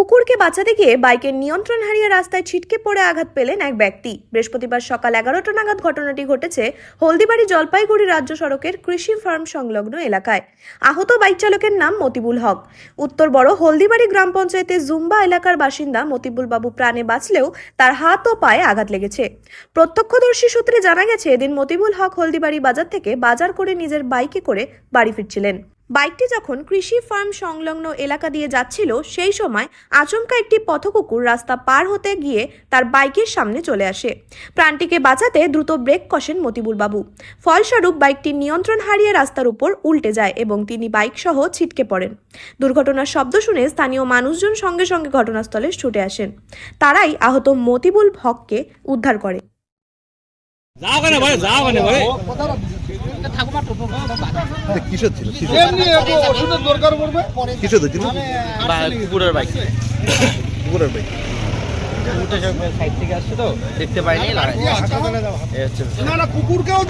কুকুরকে বাঁচাতে গিয়ে বাইকের নিয়ন্ত্রণ হারিয়ে রাস্তায় ছিটকে পড়ে আঘাত পেলেন এক ব্যক্তি। বৃহস্পতিবার সকাল এগারোটা নাগাদ ঘটনাটি ঘটেছে হলদিবাড়ি জলপাইগুড়ি রাজ্য সড়কের কৃষি ফার্ম সংলগ্ন এলাকায়। আহত বাইক চালকের নাম মতিবুল হক। উত্তর বড় হলদিবাড়ি গ্রাম পঞ্চায়েতের জুম্বা এলাকার বাসিন্দা মতিবুল বাবু প্রাণে বাঁচলেও তার হাত ও পায়ে আঘাত লেগেছে। প্রত্যক্ষদর্শী সূত্রে জানা গেছে, এদিন মতিবুল হক হলদিবাড়ি বাজার থেকে বাজার করে নিজের বাইকে করে বাড়ি ফিরছিলেন। বাইকটি যখন কৃষি ফার্ম সংলগ্ন এলাকা দিয়ে যাচ্ছিল, সেই সময় আচমকা একটি পথকুকুর রাস্তা পার হতে গিয়ে তার বাইকের সামনে চলে আসে। প্রাণটিকে বাঁচাতে দ্রুত ব্রেক কষেন মতিবুল বাবু ফলস্বরূপ, বাইকটি নিয়ন্ত্রণ হারিয়ে রাস্তার উপর উল্টে যায় এবং তিনি বাইক সহ ছিটকে পড়েন। দুর্ঘটনার শব্দ শুনে স্থানীয় মানুষজন সঙ্গে সঙ্গে ঘটনাস্থলে ছুটে আসেন। তারাই আহত মতিবুল হককে উদ্ধার করে। যাও কেন ভাই, যাও কেন ভাই? কিসের ছিল? ওষুধের দরকার পড়বে। কিসের ছিল? কুকুরের বাইক। কুকুরের বাইক। সাইড থেকে আসছে তো দেখতে পাইনি লাগাই হচ্ছে না না কুকুরকেও